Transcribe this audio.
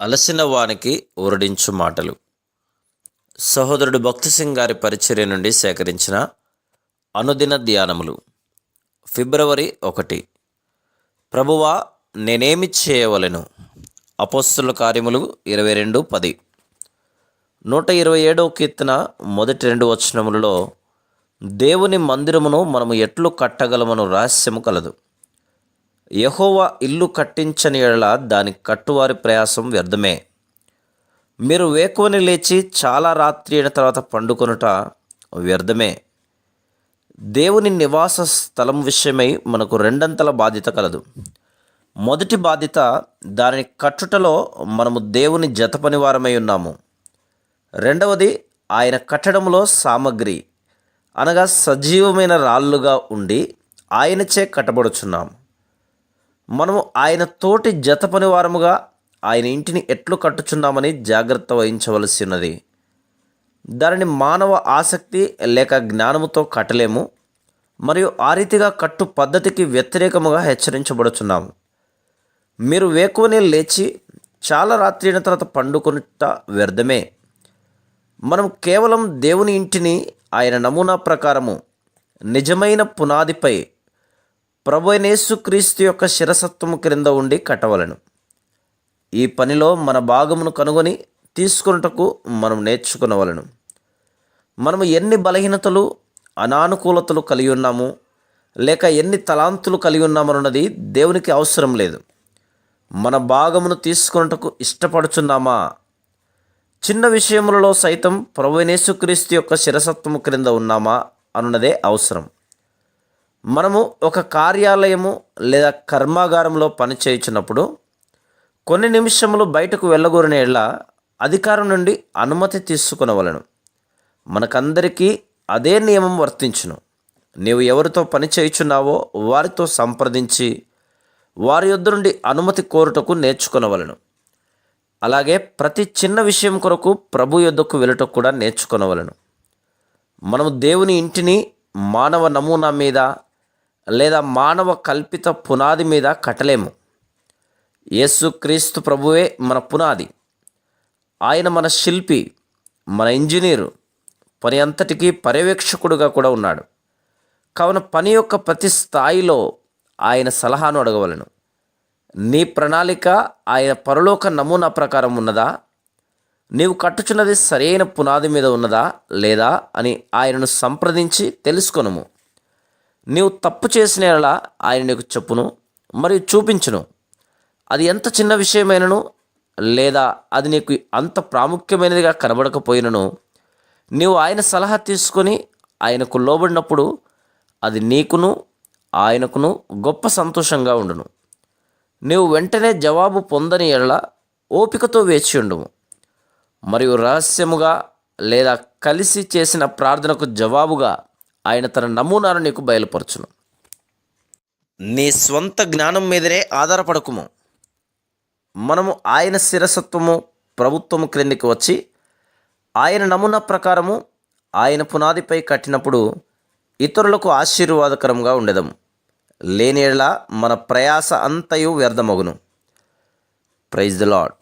అలసిన వానికి ఊరడించు మాటలు. సహోదరుడు భక్తి సింగ్ గారి పరిచర్య నుండి సేకరించిన అనుదిన ధ్యానములు. ఫిబ్రవరి ఒకటి. ప్రభువా నేనేమి చేయవలెను? అపోస్తుల కార్యములు ఇరవై రెండు పది. నూట ఇరవై ఏడవ కీర్తన మొదటి రెండు వచనములలో దేవుని మందిరమును మనము ఎట్లు కట్టగలమను రహస్యము కలదు. యహోవా ఇల్లు కట్టించని ఎడల దాని కట్టువారి ప్రయాసం వ్యర్థమే. మీరు వేకువని లేచి చాలా రాత్రి అయిన తర్వాత పండుకొనుట వ్యర్థమే. దేవుని నివాస స్థలం విషయమై మనకు రెండంతల బాధ్యత కలదు. మొదటి బాధ్యత దానిని కట్టుటలో మనము దేవుని జతపని వారమై ఉన్నాము. రెండవది ఆయన కట్టడంలో సామగ్రి అనగా సజీవమైన రాళ్ళుగా ఉండి ఆయనచే కట్టబడుచున్నాము మనము ఆయన తోటి జత పనివారముగా ఆయన ఇంటిని ఎట్లు కట్టుచున్నామని జాగ్రత్త వహించవలసి ఉన్నది. దానిని మానవ ఆసక్తి లేక జ్ఞానముతో కట్టలేము. మరియు ఆ రీతిగా కట్టు పద్ధతికి వ్యతిరేకముగా హెచ్చరించబడుచున్నాము. మీరు వేకువనే లేచి చాలా రాత్రి అయిన తర్వాత పండుకొనుట వ్యర్థమే. మనం కేవలం దేవుని ఇంటిని ఆయన నమూనా ప్రకారము నిజమైన పునాదిపై ప్రభు యేసుక్రీస్తు యొక్క శిరసత్వము క్రింద ఉండి కట్టవలను. ఈ పనిలో మన భాగమును కనుగొని తీసుకొనుటకు మనం నేర్చుకునవలను. మనము ఎన్ని బలహీనతలు అనానుకూలతలు కలిగి ఉన్నాము లేక ఎన్ని తలాంతులు కలిగి ఉన్నామన్నది దేవునికి అవసరం లేదు. మన భాగమును తీసుకొనుటకు ఇష్టపడుచున్నామా? చిన్న విషయములలో సైతం ప్రభు యేసుక్రీస్తు యొక్క శిరసత్వము క్రింద ఉన్నామా? అన్నదే అవసరం. మనము ఒక కార్యాలయము లేదా కర్మాగారంలో పనిచేయుచున్నప్పుడు కొన్ని నిమిషములు బయటకు వెళ్ళగోరిన ఎడల అధికారం నుండి అనుమతి తీసుకునవలను. మనకందరికీ అదే నియమం వర్తించును. నీవు ఎవరితో పని చేయుచున్నావో వారితో సంప్రదించి వారి యొద్ద నుండి అనుమతి కోరుటకు నేర్చుకునవలను. అలాగే ప్రతి చిన్న విషయం కొరకు ప్రభు యొద్దకు వెళ్ళటకు కూడా నేర్చుకునవలను. మనము దేవుని ఇంటిని మానవ నమూనా మీద లేదా మానవ కల్పిత పునాది మీద కట్టలేము. యేసుక్రీస్తు ప్రభువే మన పునాది. ఆయన మన శిల్పి మన ఇంజనీరు పని అంతటికీ పర్యవేక్షకుడుగా కూడా ఉన్నాడు. కావున పని యొక్క ప్రతి స్థాయిలో ఆయన సలహాను అడగవలను. నీ ప్రణాళిక ఆయన పరలోక నమూనా ప్రకారం ఉన్నదా? నీవు కట్టుచున్నది సరైన పునాది మీద ఉన్నదా లేదా అని ఆయనను సంప్రదించి తెలుసుకొనుము. నీవు తప్పు చేసిన ఎలా ఆయన నీకు చెప్పును మరియు చూపించును. అది ఎంత చిన్న విషయమైనను లేదా అది నీకు అంత ప్రాముఖ్యమైనదిగా కనబడకపోయినను నీవు ఆయన సలహా తీసుకొని ఆయనకు లోబడినప్పుడు అది నీకును ఆయనకును గొప్ప సంతోషంగా ఉండును. నీవు వెంటనే జవాబు పొందని ఎడల ఓపికతో వేచి ఉండుము. మరియు రహస్యముగా లేదా కలిసి చేసిన ప్రార్థనకు జవాబుగా ఆయన తన నమూనాను నీకు బయలుపరచును. నీ స్వంత జ్ఞానం మీదనే ఆధారపడకుము. మనము ఆయన శిరసత్వము ప్రభుత్వము క్రిందికి వచ్చి ఆయన నమూనా ప్రకారము ఆయన పునాదిపై కట్టినప్పుడు ఇతరులకు ఆశీర్వాదకరంగా ఉండేదము. లేని మన ప్రయాస అంతయు వ్యర్థమగును. Praise the lord